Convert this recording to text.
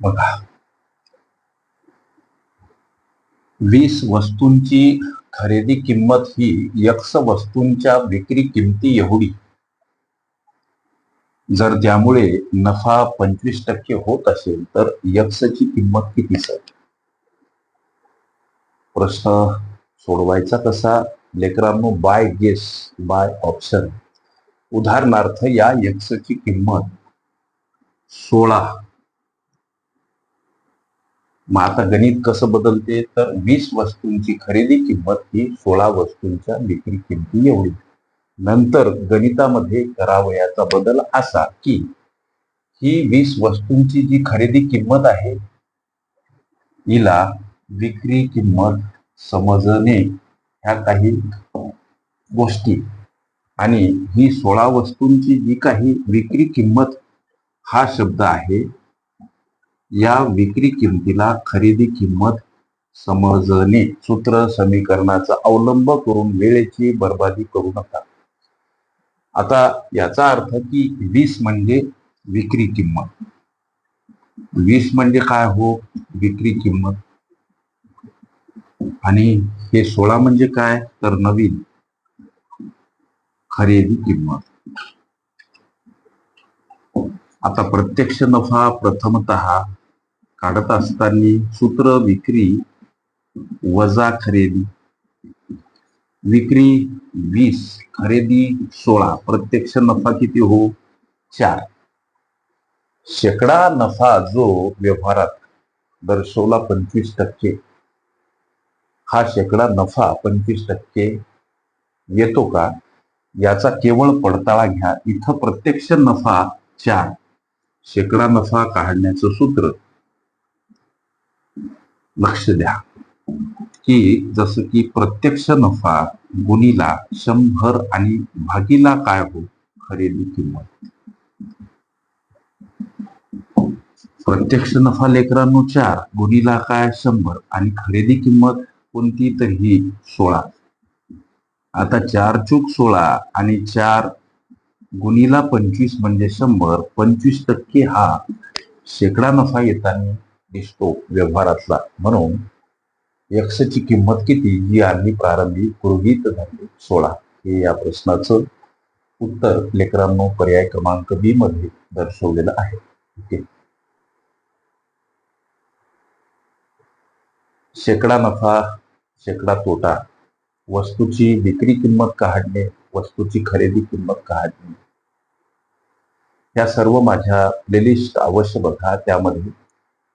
बघा. वीस वस्तूंची खरेदी किंमत ही यक्ष वस्तूंच्या विक्री किमती एवढी. जर त्यामुळे नफा पंचवीस टक्के होत असेल तर यक्षची किंमत किती सर? प्रश्न सोडवायचा कसा? लेकरांनो बाय गेस बाय ऑप्शन उदाहरणार्थ या यक्सची किंमत सोळा मग आता गणित कसं बदलते? तर वीस वस्तूंची खरेदी किंमत ही सोळा वस्तूंच्या विक्री किमती एवढी. नंतर गणितामध्ये करावयाचा बदल असा की ही वीस वस्तूंची जी खरेदी किंमत आहे हिला विक्री किंमत समजणे ह्या काही गोष्टी. आणि ही सोळा वस्तूंची जी काही विक्री किंमत हा शब्द आहे या विक्री किमतीला खरेदी किंमत समजणे. सूत्र समीकरणाचा अवलंब करून वेळेची बर्बादी करू नका. आता याचा अर्थ की वीस म्हणजे विक्री किंमत. वीस म्हणजे काय हो? विक्री किंमत. आणि हे सोळा म्हणजे काय? तर नवीन. खरेदी किंमत. आता प्रत्यक्ष नफा प्रथमत काढत असताना सूत्र विक्री वजा खरेदी. विक्री वीस खरेदी सोळा. प्रत्यक्ष नफा किती हो? चार. शेकडा नफा जो व्यवहारात दर्शवला पंचवीस टक्के. हा शेकडा नफा पंचवीस टक्के येतो का? याचा केवळ पडताळा घ्या. इथं प्रत्यक्ष नफा चार. शेकडा नफा काढण्याचं सूत्र लक्ष द्या. की जसं की प्रत्यक्ष नफा गुणीला शंभर आणि भागीला काय हो? खरेदी किंमत. प्रत्यक्ष नफा लेकरांनो चार गुणीला काय शंभर आणि खरेदी किंमत कोणती तर ही सोळा. आता चार चूक सोळा आणि चार गुणीला पंचवीस म्हणजे शंभर पंचवीस टक्के हा शेकडा नफा येताना दिसतो व्यवहारातला. म्हणून यक्षची किंमत किती जी आम्ही प्रारंभी गृहित धरली सोळा. हे या प्रश्नाचं उत्तर लेकरांनो पर्याय क्रमांक बी मध्ये दर्शवलेलं आहे. ओके. शेकडा नफा शेकडा तोटा. वस्तूची विक्री किंमत काढणे वस्तूची खरेदी किंमत काढणे. या सर्व माझ्या प्लेलिस्ट अवश्य बघा. त्यामध्ये